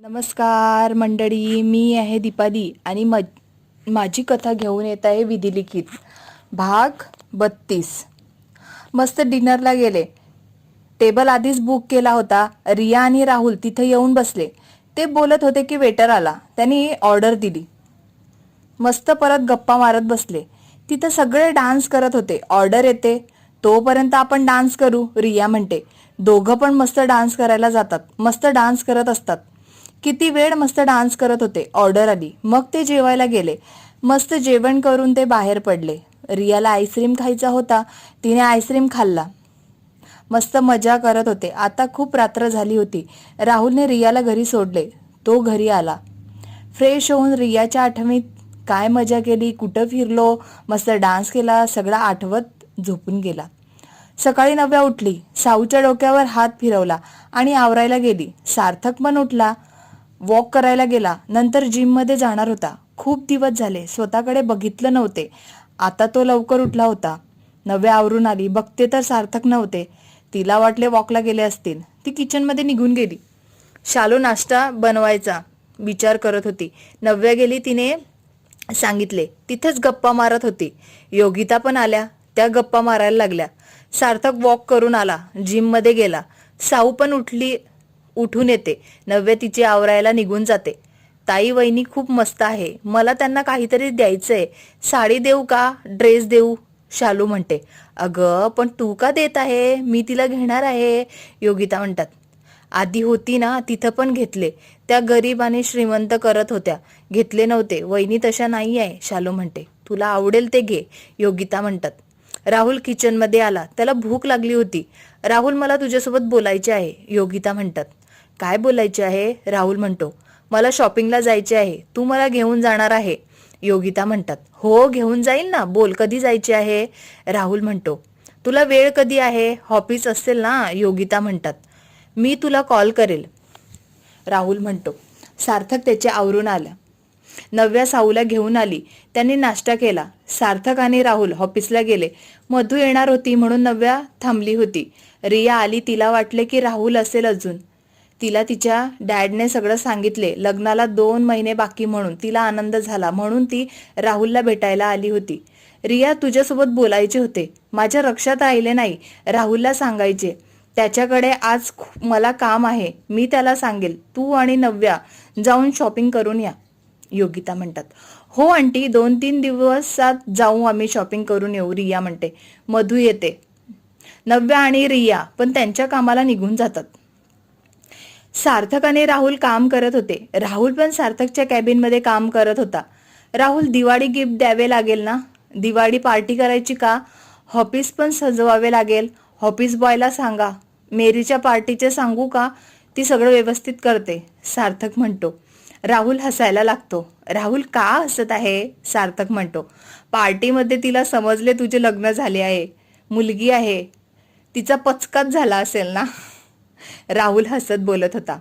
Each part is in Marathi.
नमस्कार मंडळी. मी आहे दीपाली आणि म माझी कथा घेऊन येत आहे विधिलिखित. भाग बत्तीस. मस्त डिनरला गेले. टेबल आधीच बुक केला होता. रिया आणि राहुल तिथे येऊन बसले. ते बोलत होते की वेटर आला. त्यांनी ऑर्डर दिली. मस्त परत गप्पा मारत बसले. तिथं सगळे डान्स करत होते. ऑर्डर येते. तोपर्यंत आपण डान्स करू रिया म्हणते. दोघं पण मस्त डान्स करायला जातात. मस्त डान्स करत असतात. किती वेळ मस्त डान्स करत होते ऑर्डर आली. मग ते जेवायला गेले. मस्त जेवण करून ते बाहेर पडले. रियाला आईस्क्रीम खायचा होता तिने आईस्क्रीम खाल्ला. मस्त मजा करत होते. आता खूप रात्र झाली होती. राहुलने रियाला घरी सोडले. तो घरी आला. फ्रेश होऊन रियाच्या आठवणीत काय मजा केली कुठं फिरलो मस्त डान्स केला सगळा आठवत झोपून गेला. सकाळी नव्या उठली. साऊच्या डोक्यावर हात फिरवला आणि आवरायला गेली. सार्थक पण उठला. वॉक करायला गेला नंतर जिममध्ये जाणार होता. खूप दिवस झाले स्वतःकडे बघितलं नव्हते. आता तो लवकर उठला होता. नव्या आवरून आली बघते तर सार्थक नव्हते. तिला वाटले वॉकला गेले असतील. ती किचनमध्ये निघून गेली. शालू नाश्ता बनवायचा विचार करत होती. नव्या गेली तिने सांगितले तिथेच गप्पा मारत होती. योगिता पण आल्या त्या गप्पा मारायला लागल्या. सार्थक वॉक करून आला जिममध्ये गेला. साऊ पण उठली उठून येते. नव्या तिची आवरायला निघून जाते. ताई वहिनी खूप मस्त आहे. मला त्यांना काहीतरी द्यायचंय. साडी देऊ का? ड्रेस देऊ? शालू म्हणते. अगं पण तू का देत आहे? मी तिला घेणार आहे. योगिता म्हणतात. आधी होती ना तिथं पण घेतले. त्या गरीब आणि श्रीमंत करत होत्या. घेतले नव्हते. वहिनी तशा नाही आहे शालू म्हणते. तुला आवडेल ते घे योगिता म्हणतात. राहुल किचनमध्ये आला. त्याला भूक लागली होती. राहुल मला तुझ्यासोबत बोलायचे आहे योगिता म्हणतात. काय बोलायचे आहे? राहुल म्हणतो मला शॉपिंगला जायचे आहे. तू मला घेऊन जाणार आहे. योगिता म्हणतात हो घेऊन जाईल ना. बोल कधी जायचे आहे? राहुल म्हणतो तुला वेळ कधी आहे? ऑफिस असेल ना. योगिता म्हणतात मी तुला कॉल करेल. राहुल म्हणतो सार्थक त्याचे आवरून आलं. नव्या साऊला घेऊन आली. त्यांनी नाश्ता केला. सार्थक आणि राहुल ऑफिसला गेले. मधू येणार होती म्हणून नव्या थांबली होती. रिया आली. तिला वाटले की राहुल असेल अजून. तिला तिच्या डॅडने सगळं सांगितले. लग्नाला दोन महिने बाकी म्हणून तिला आनंद झाला. म्हणून ती राहुलला भेटायला आली होती. रिया तुझ्यासोबत बोलायचे होते. माझ्या लक्षात राहिले नाही. राहुलला सांगायचे. त्याच्याकडे आज खू- मला काम आहे. मी त्याला सांगेल. तू आणि नव्या जाऊन शॉपिंग करून या. योगिता म्हणतात. हो आंटी. दोन तीन दिवसात जाऊ आम्ही शॉपिंग करून येऊ रिया म्हणते. मधू येते. नव्या आणि रिया पण त्यांच्या कामाला निघून जातात. सार्थक आणि राहुल काम करत होते. राहुल पण सार्थकच्या कॅबिनमध्ये काम करत होता. राहुल दिवाळी गिफ्ट द्यावे लागेल ना? दिवाळी पार्टी करायची का? हॉपीस पण सजवावे लागेल. हॉपीस बॉयला सांगा. मेरीच्या पार्टीचे सांगू का? ती सगळं व्यवस्थित करते सार्थक म्हणतो. राहुल हसायला लागतो. राहुल का हसत आहे? सार्थक म्हणतो. पार्टीमध्ये तिला समजले तुझे लग्न झाले आहे. मुलगी आहे. तिचा पचकाच झाला असेल ना? राहुल हसत बोलत होता.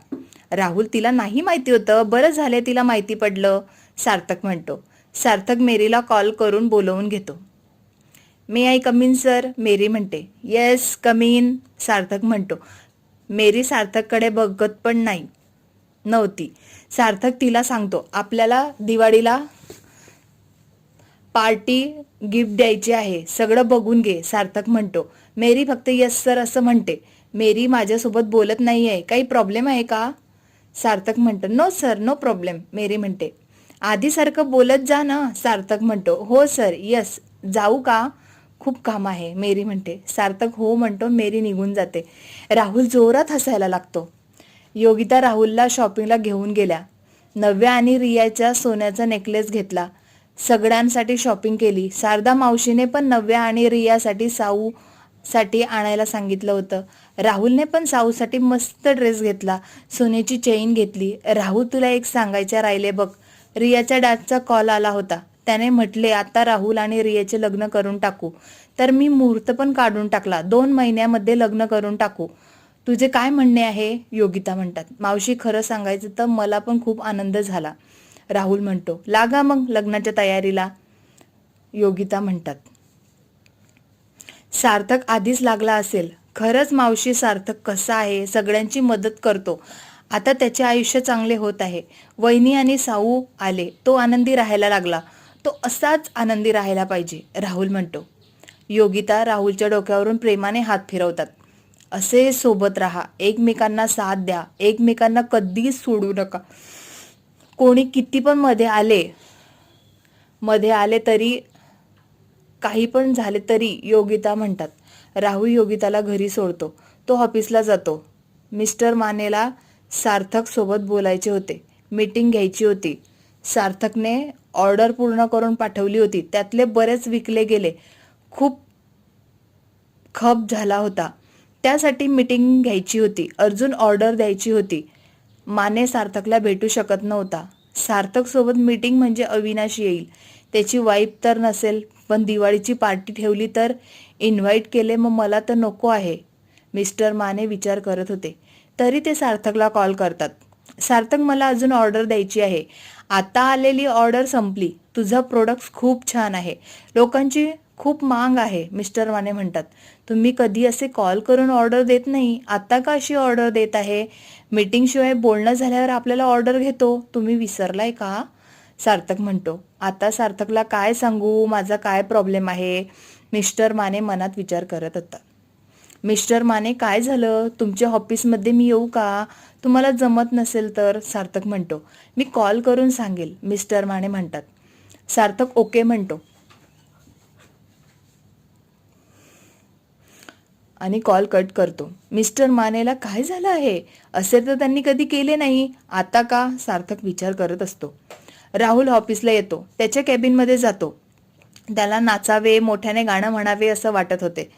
राहुल तिला नाही माहिती होतं. बरं झालं तिला माहिती पडलं. सार्थक म्हणतो. सार्थक मेरीला कॉल करून बोलवून घेतो. मे आय कमीन सर? मेरी म्हणते. येस कमीन सार्थक म्हणतो. मेरी सार्थककडे बघत पण नाही. नव्हती. सार्थक तिला सांगतो आपल्याला दिवाळीला पार्टी गिफ्ट द्यायची आहे. सगळं बघून घे सार्थक म्हणतो. मेरी फक्त यस सर असं म्हणते. मेरी माझ्यासोबत बोलत नाही आहे काही प्रॉब्लेम आहे का? सार्थक म्हणतो no sir no problem Mary म्हणते आधीसारखं बोलत जा ना सार्थक म्हणतो हो सर यस जाऊ का? खूप काम आहे. मेरी म्हणते सार्थक हो म्हणतो मेरी निघून जाते. राहुल जोरात हसायला लागतो. योगिता राहुलला शॉपिंगला घेऊन गेल्या. नव्या आणि रियाच्या सोन्याचा नेकलेस घेतला. सगळ्यांसाठी शॉपिंग केली. शारदा मावशीने पण नव्या आणि रियासाठी साऊ साठी आणायला सांगितलं होतं. राहुलने पण साऊसाठी मस्त ड्रेस घेतला. सोन्याची चेन घेतली. राहुल तुला एक सांगायचं राहिले बघ. रियाच्या डॅडचा कॉल आला होता. त्याने म्हटले आता राहुल आणि रियाचे लग्न करून टाकू. तर मी मुहूर्त पण काढून टाकला. दोन महिन्यामध्ये लग्न करून टाकू. तुझे काय म्हणणे आहे? योगिता म्हणतात. मावशी खरं सांगायचं तर मला पण खूप आनंद झाला. राहुल म्हणतो लागा मग लग्नाच्या तयारीला. योगिता म्हणतात. सार्थक आधीच लागला असेल. खरंच मावशी सार्थक कसा आहे सगळ्यांची मदत करतो. आता त्याचे आयुष्य चांगले होत आहे. वहिनी आणि साऊ आले तो आनंदी राहायला लागला. तो असाच आनंदी राहायला पाहिजे राहुल म्हणतो. योगिता राहुलच्या डोक्यावरून प्रेमाने हात फिरवतात. असे सोबत राहा एकमेकांना साथ द्या एकमेकांना कधीच सोडू नका. कोणी किती पण मध्ये आले मध्ये आले तरी काही पण झाले तरी योगिता म्हणतात राहू योगिताला घरी सोडतो. तो ऑफिसला जातो. मिस्टर मानेला सार्थक सोबत बोलायचे होते. मीटिंग घ्यायची होती. सार्थकने ऑर्डर पूर्ण करून पाठवली होती. त्यातले बरेच विकले गेले. खूप खप झाला होता. त्यासाठी मीटिंग घ्यायची होती. अर्जुन ऑर्डर द्यायची होती. माने सार्थकला भेटू शकत नव्हता. सार्थक सोबत मीटिंग म्हणजे अविनाश येईल. त्याची वाईफ तर नसेल. पण दिवाळीची पार्टी ठेवली तर इन्व्हाइट केले मग मला तर नको आहे. मिस्टर माने विचार करत होते. तरी ते सार्थकला कॉल करतात. सार्थक मला अजून ऑर्डर द्यायची आहे. आता आलेली ऑर्डर संपली. तुझं प्रोडक्ट खूप छान आहे. लोकांची खूप मांग आहे मिस्टर माने म्हणतात. तुम्ही कधी असे कॉल करून ऑर्डर देत नाही? आता का अशी ऑर्डर देत आहे? मीटिंगशिवाय बोलणं झाल्यावर आपल्याला ऑर्डर घेतो. तुम्ही विसरलाय का? सार्थक म्हणतो. आता सार्थकला काय सांगू? माझा काय प्रॉब्लेम आहे? मिस्टर माने मनात विचार करत होता. मिस्टर माने काय झालं? तुमच्या ऑफिसमध्ये मी येऊ का? तुम्हाला जमत नसेल तर सार्थक म्हणतो. मी कॉल करून सांगेल मिस्टर माने म्हणतात. सार्थक ओके म्हणतो. आणि कॉल कट करतो. मिस्टर मानेला काय झालं आहे? असे तर त्यांनी कधी केले नाही. आता का? सार्थक विचार करत असतो. राहुल ऑफिसला येतो. त्याच्या कॅबिनमध्ये जातो. त्याला नाचावे मोठ्याने गाणं म्हणावे असं वाटत होते.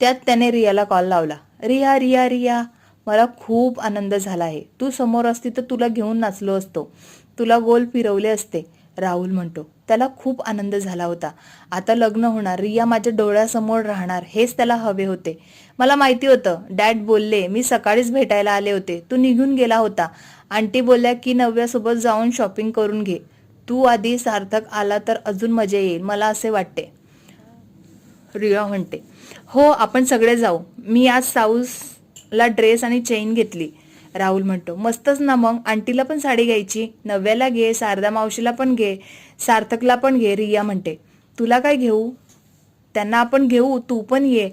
त्यात त्याने रियाला कॉल लावला. रिया रिया रिया मला खूप आनंद झाला आहे. तू समोर असती तर तुला घेऊन नाचलो असतो. तुला गोल फिरवले असते राहुल म्हणतो. त्याला खूप आनंद झाला होता. आता लग्न होणार. रिया माझ्या डोळ्यासमोर राहणार. हेच त्याला हवे होते. मला माहिती होतं. डॅड बोलले मी सकाळीच भेटायला आले होते. तू निघून गेला होता. आंटी बोलल्या की नव्यासोबत जाऊन शॉपिंग करून घे. तू आधी सार्थक आला तर अजून मजा येईल मला असे वाटते. रिया म्हणते. हो आपण सगळे जाऊ. मी आज साऊसला ड्रेस आणि चेन घेतली. राहुल म्हणतो मस्तच ना मग आंटीला पण साडी घ्यायची. नव्याला घे शारदा मावशीला पण घे सार्थकला पण घे रिया म्हणते. तुला काय घेऊ? त्यांना आपण घेऊ तू पण ये.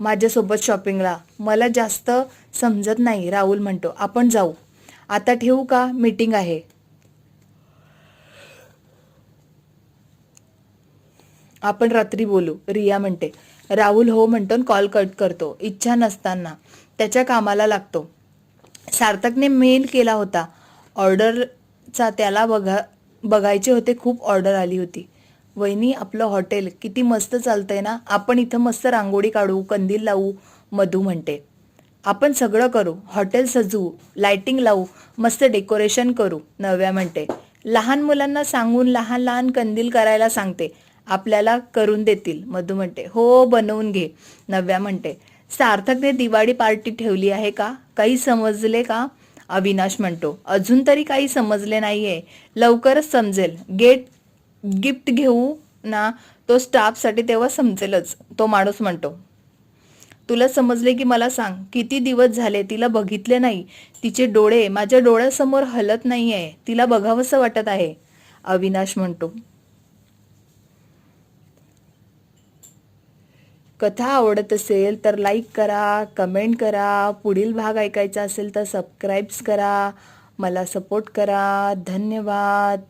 माझ्यासोबत शॉपिंगला मला जास्त समजत नाही राहुल म्हणतो. आपण जाऊ. आता ठेवू का? मीटिंग आहे. आपण रात्री बोलू. रिया म्हणते. राहुल हो म्हणतो कॉल कट करतो. इच्छा नसताना. त्याच्या कामाला लागतो. सार्थकने मेल केला होता. ऑर्डरचा त्याला बघा बघायचे होते. खूप ऑर्डर आली होती. वहिनी आपलं हॉटेल किती मस्त चालतंय ना? आपण इथं मस्त रांगोळी काढू कंदील लावू मधू म्हणते. आपण सगळं करू हॉटेल सजवू लायटिंग लावू मस्त डेकोरेशन करू नव्या म्हणते. लहान मुलांना सांगून लहान लहान कंदील करायला सांगते. आपल्याला करून देतील मधू म्हणते. हो बनवून घे नव्या म्हणते. सार्थकने दिवाळी पार्टी ठेवली आहे का? काही समजले का? अविनाश म्हणतो. अजून तरी काही समजले नाहीये. लवकरच समजेल. गेट गिफ्ट घेऊ ना तो स्टाफसाठी तेव्हा समजेलच तो माणूस म्हणतो. तुला समजले की मला सांग किती दिवस झाले तिला बघितले नाही? तिचे डोळे माझ्या डोळ्यासमोर हलत नाही आहे तिला बघावंसं वाटत आहे. अविनाश म्हणतो. कथा आवडत असेल तर लाईक करा कमेंट करा पुढील भाग ऐकायचा असेल तर सबस्क्राईब्स करा मला सपोर्ट करा. धन्यवाद.